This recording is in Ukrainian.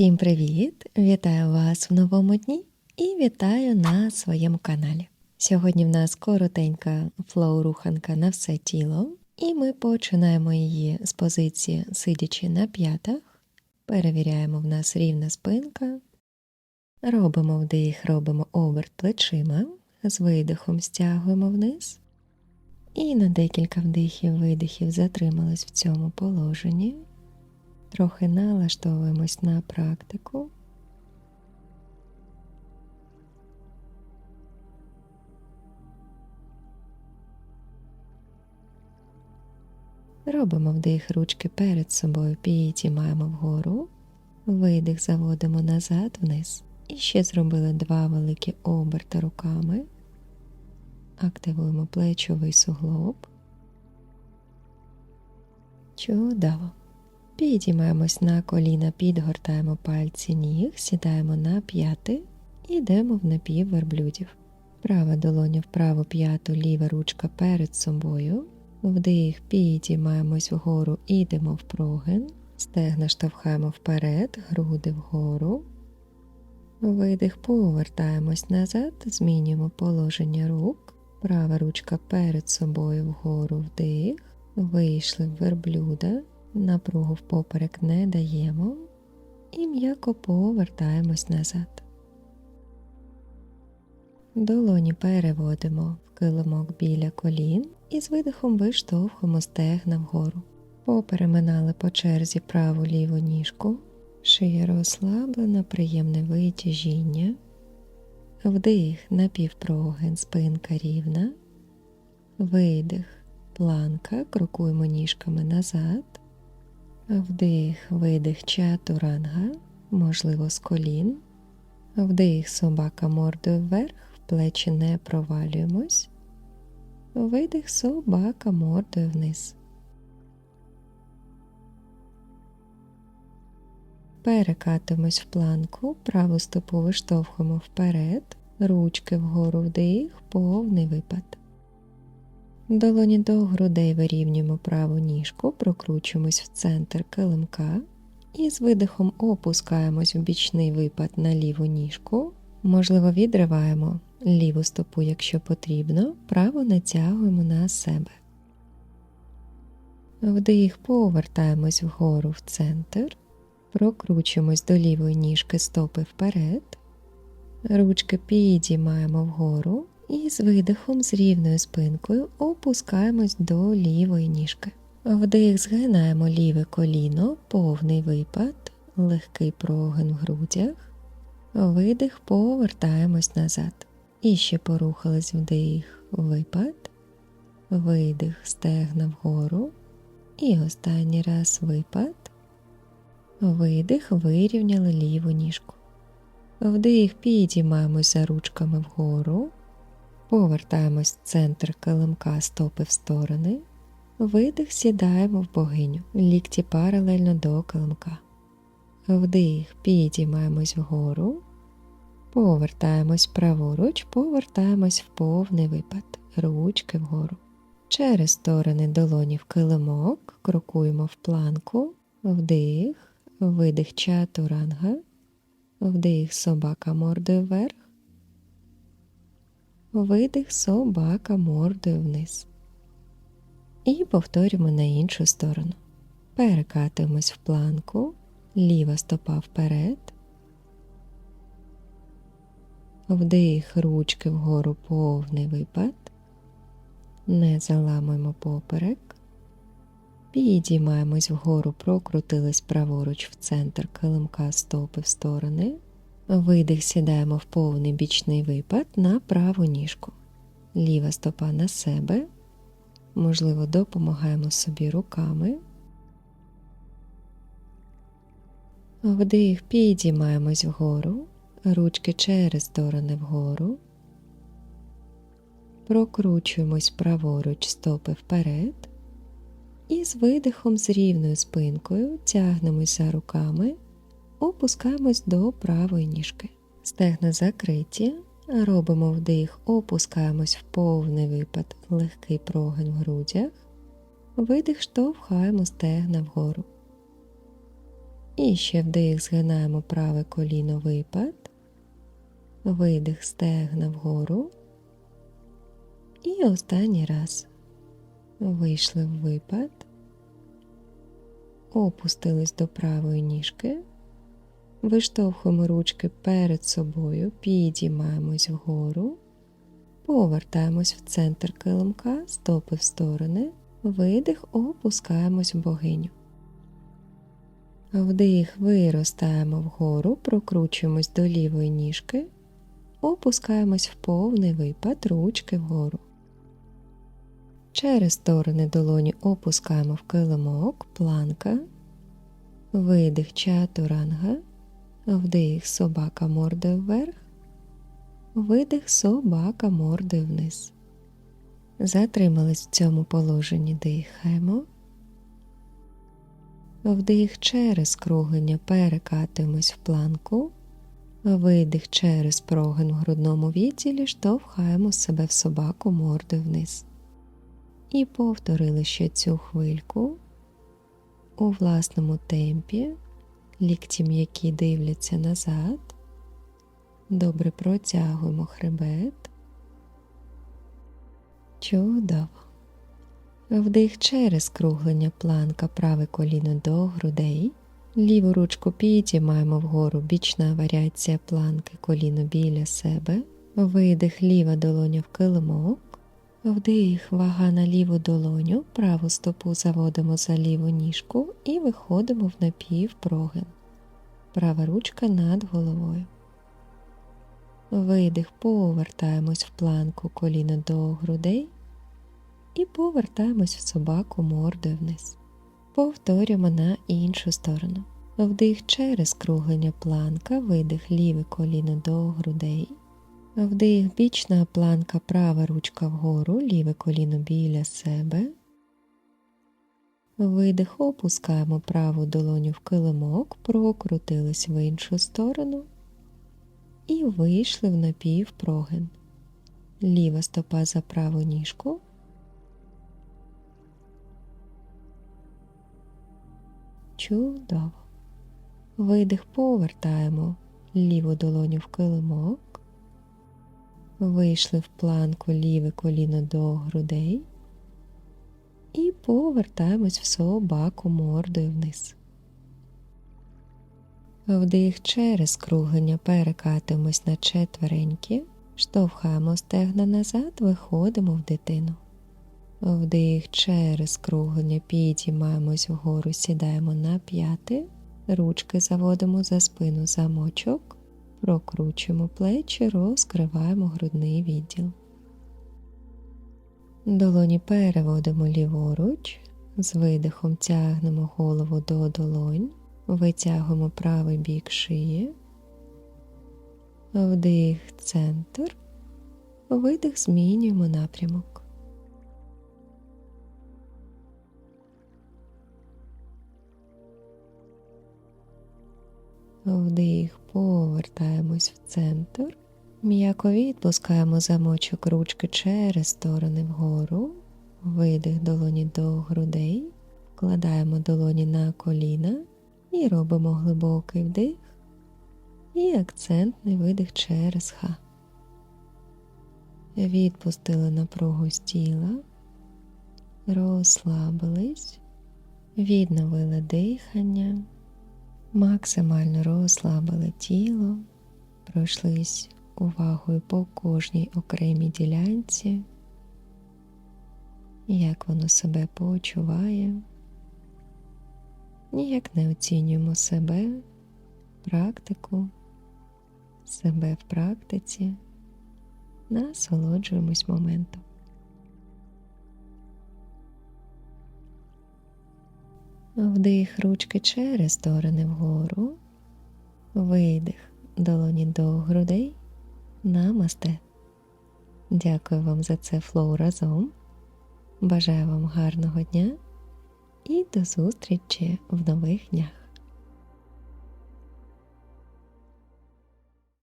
Всім привіт! Вітаю вас в новому дні і вітаю на своєму каналі. Сьогодні в нас коротенька флоу-руханка на все тіло, і ми починаємо її з позиції сидячи на п'ятах, перевіряємо в нас рівна спинка, робимо вдих, робимо оберт плечима, з видихом стягуємо вниз. І на декілька вдихів, видихів затримались в цьому положенні. Трохи налаштовуємось на практику. Робимо вдих ручки перед собою, підіймаємо вгору, видих заводимо назад вниз. І ще зробили два великі оберти руками. Активуємо плечовий суглоб. Чудово. Підіймаємось на коліна, підгортаємо пальці ніг, сідаємо на п'яти і йдемо в напів верблюдів. Права долоня в праву п'яту, ліва ручка перед собою. Вдих, підіймаємось вгору, ідемо в прогин. Стегна штовхаємо вперед, груди вгору. Видих, повертаємось назад, змінюємо положення рук. Права ручка перед собою вгору вдих. Вийшли в верблюда. Напругу впоперек не даємо і м'яко повертаємось назад. Долоні переводимо в килимок біля колін і з видихом виштовхуємо стегна вгору. Попереминали по черзі праву ліву ніжку, шия розслаблена, приємне витяжіння, вдих напівпрогин, спинка рівна, видих, планка, крокуємо ніжками назад. Вдих, видих чатуранга, можливо, з колін. Вдих собака мордою вверх, в плечі не провалюємось. Видих собака мордою вниз. Перекатимось в планку, праву стопу виштовхуємо вперед, ручки вгору вдих, повний випад. Долоні до грудей вирівнюємо праву ніжку, прокручуємось в центр килимка і з видихом опускаємось в бічний випад на ліву ніжку. Можливо, відриваємо ліву стопу, якщо потрібно, праву натягуємо на себе. Вдих, повертаємось вгору в центр, прокручуємось до лівої ніжки стопи вперед, ручки підіймаємо вгору. І з видихом з рівною спинкою опускаємось до лівої ніжки. Вдих згинаємо ліве коліно, повний випад, легкий прогин в грудях. Видих, повертаємось назад. І ще порухались вдих, випад, видих, стегна вгору. І останній раз випад, видих, вирівняли ліву ніжку. Вдих, підіймаємось за ручками вгору. Повертаємось в центр килимка стопи в сторони, видих сідаємо в богиню, лікті паралельно до килимка. Вдих, підіймаємось вгору, повертаємось праворуч, повертаємось в повний випад, ручки вгору. Через сторони долоні в килимок, крокуємо в планку, вдих, видих чатуранга, вдих собака мордою вверх. Видих собака мордою вниз. І повторюємо на іншу сторону. Перекатуємось в планку, ліва стопа вперед. Вдих ручки вгору повний випад. Не заламуємо поперек. Підіймаємось вгору, прокрутились праворуч в центр килимка стопи в сторони. Видих сідаємо в повний бічний випад на праву ніжку. Ліва стопа на себе. Можливо, допомагаємо собі руками. Вдих, підіймаємось вгору, ручки через сторони вгору. Прокручуємось праворуч стопи вперед. І з видихом з рівною спинкою тягнемося руками опускаємось до правої ніжки. Стегна закриті, робимо вдих, опускаємось в повний випад, легкий прогин в грудях, видих, штовхаємо стегна вгору. І ще вдих, згинаємо праве коліно випад. Видих стегна вгору. І останній раз вийшли в випад, опустились до правої ніжки, виштовхуємо ручки перед собою, підіймаємось вгору, повертаємось в центр килимка, стопи в сторони, видих, опускаємось в богиню. Вдих, виростаємо вгору, прокручуємось до лівої ніжки, опускаємось в повний випад, ручки вгору. Через сторони долоні опускаємо в килимок, планка, видих чатуранга, вдих собака мордою вверх, видих собака мордою вниз. Затримались в цьому положенні, дихаємо. Вдих через круглення перекатуємось в планку, видих через прогин в грудному відділі, штовхаємо себе в собаку мордою вниз. І повторили ще цю хвильку у власному темпі, лікті м'які дивляться назад. Добре протягуємо хребет. Чудово. Вдих через круглення планка праве коліно до грудей. Ліву ручку підіймаємо вгору, бічна варіація планки коліно біля себе. Видих ліва долоня в килимок. Вдих, вага на ліву долоню, праву стопу заводимо за ліву ніжку і виходимо в напівпрогин. Права ручка над головою. Видих, повертаємось в планку коліно до грудей і повертаємось в собаку мордою вниз. Повторюємо на іншу сторону. Вдих через круглення планка, видих ліве коліно до грудей. Вдих, бічна планка, права ручка вгору, ліве коліно біля себе. Видих, опускаємо праву долоню в килимок, прокрутились в іншу сторону і вийшли в напівпрогин. Ліва стопа за праву ніжку. Чудово. Видих, повертаємо ліву долоню в килимок. Вийшли в планку ліве коліно до грудей і повертаємось в собаку мордою вниз. Вдих через круглення перекатуємось на четвереньки, штовхаємо стегна назад, виходимо в дитину. Вдих через круглення підіймаємось вгору, сідаємо на п'яти, ручки заводимо за спину замочок, прокручуємо плечі, розкриваємо грудний відділ. Долоні переводимо ліворуч, з видихом тягнемо голову до долонь, витягуємо правий бік шиї, вдих центр, видих змінюємо напрямок. Вдих, повертаємось в центр. М'яко відпускаємо замочок ручки через сторони вгору, видих долоні до грудей, вкладаємо долоні на коліна і робимо глибокий вдих. І акцентний видих через ха. Відпустили напругу з тіла, розслабились, відновили дихання максимально розслабили тіло, пройшлись увагою по кожній окремій ділянці, як воно себе почуває, ніяк не оцінюємо себе, практику, себе в практиці, насолоджуємось моментом. Вдих ручки через сторони вгору, видих долоні до грудей. Намасте. Дякую вам за це флоу разом. Бажаю вам гарного дня і до зустрічі в нових днях.